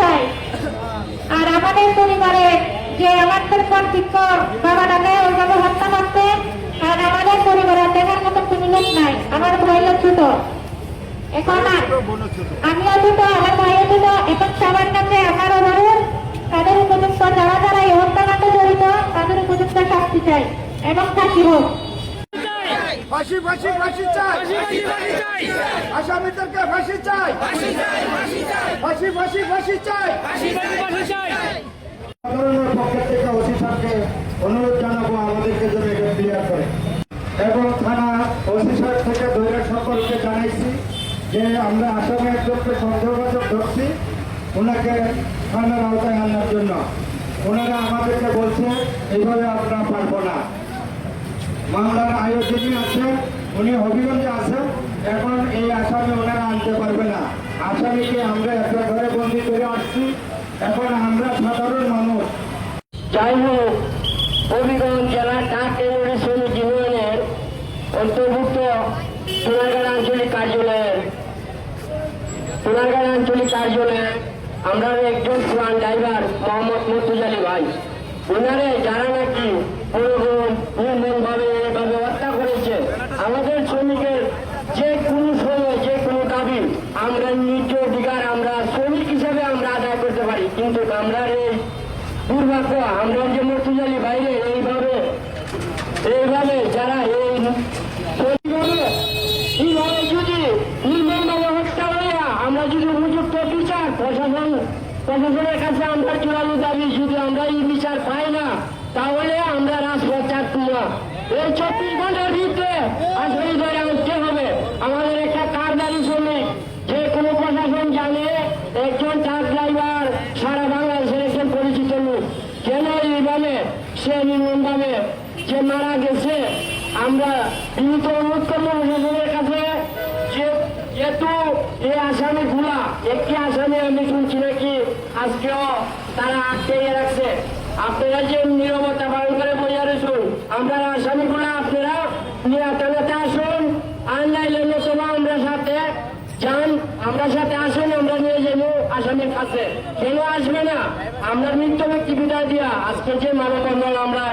চাই আর আমাদের পরিবারে যে আমাদের পর শিক্ষক বাবাটাকে ওইভাবে হত্যা করতে আর আমাদের পরিবারে দেখার মতো কোনো লোক নাই। আমার ভাইও ছোট। এখন আমিও ছোট আমার ভাইও ছোট। এখন সবার কাছে আমার অনুরোধ তাদের উপযুক্ত যারা যারা এই হত্যাকাণ্ডে জড়িত তাদের উপযুক্ত শাস্তি চাই এবং ফাঁসি হোক। ফাঁসি ফাঁসি ফাঁসি চাই। আসামিদেরকে ফাঁসি চাই। ফাঁসি ফাঁসি ফাঁসি চাই। সাধারণের পক্ষের থেকে ওসি সাহেবকে অনুরোধ জানাব আমাদেরকে যেন এটা ক্লিয়ার করে। এবং থানা ওসি সাহেব থেকে দৈরা সকলকে জানাইছি যে আমরা আসামি একজনকে সন্দেহবাচক ধরছি। ওনাকে থানার আওতায় আনার জন্য। ওনারা আমাদেরকে বলছে এইভাবে আমরা পারব না। মামলার আয়োজনই আছে উনি হবিগঞ্জে আছেন। এখন এই আসামি ওনারা আনতে পারবে না। আসামিকে আমরা একটা ঘরে বন্দি করে আসছি এখন আমরা সাধারণ মানুষ। যাই হোক, হবিগঞ্জ জেলার ডাক কেন্দ্রের ইউনিয়নের অন্তর্ভুক্ত সোনারগাঁ আঞ্চলিক কার্যালয়ের সোনারগাঁ আঞ্চলিক কার্যালয়ে আমরা একজন পুরান ড্রাইভার, মোহাম্মদ মর্তুজ আলী ভাই। ওনারে যারা নাকি পুরোগুণ নির্মমভাবে এইভাবে হত্যা করেছে, আমাদের শ্রমিকের যে কোনো সময় যে কোনো দাবি নিজ অধিকার আমরা শ্রমিক হিসেবে আমরা আদায় করতে পারি। কিন্তু আমরা এই দুর্ভাগ্য, আমরা যে মর্তুজালি বাইরে, এইভাবে এইভাবে যারা এই পাই না, তাহলে আমরা রাজপথ চাচ্ছি না। এই চব্বিশ ঘণ্টার ভিতরে আসলে ধরে আনতে হবে আমাদের একটা কারদারি শ্রমিক যে কোনো প্রশাসন জানে একজন ট্রাক ড্রাইভার সারা বাংলাদেশের একজন পরিচিত লোক কেন এইভাবে সে নির্মমভাবে যে মারা গেছে, আমরা কাছে যেহেতু এই আসামি গুলা একটি আসামি আমি শুনছি নাকি আজকেও তারা আটকে রাখছে। আপনারা যে নিরবতা পালন করে বইয়া রয়েছেন আমরা আসামিগুলা আপনারা নিরাপত্তাতে আসুন আর নাইলে নতুবা আমরা সাথে যান আমরা সাথে আসুন, আমরা নিয়ে যাব আসামির কাছে। কেন আসবে না? আমরা মৃত্যু ব্যক্তি বিদায় দিয়া আজকে যে মানবন্ধন আমরা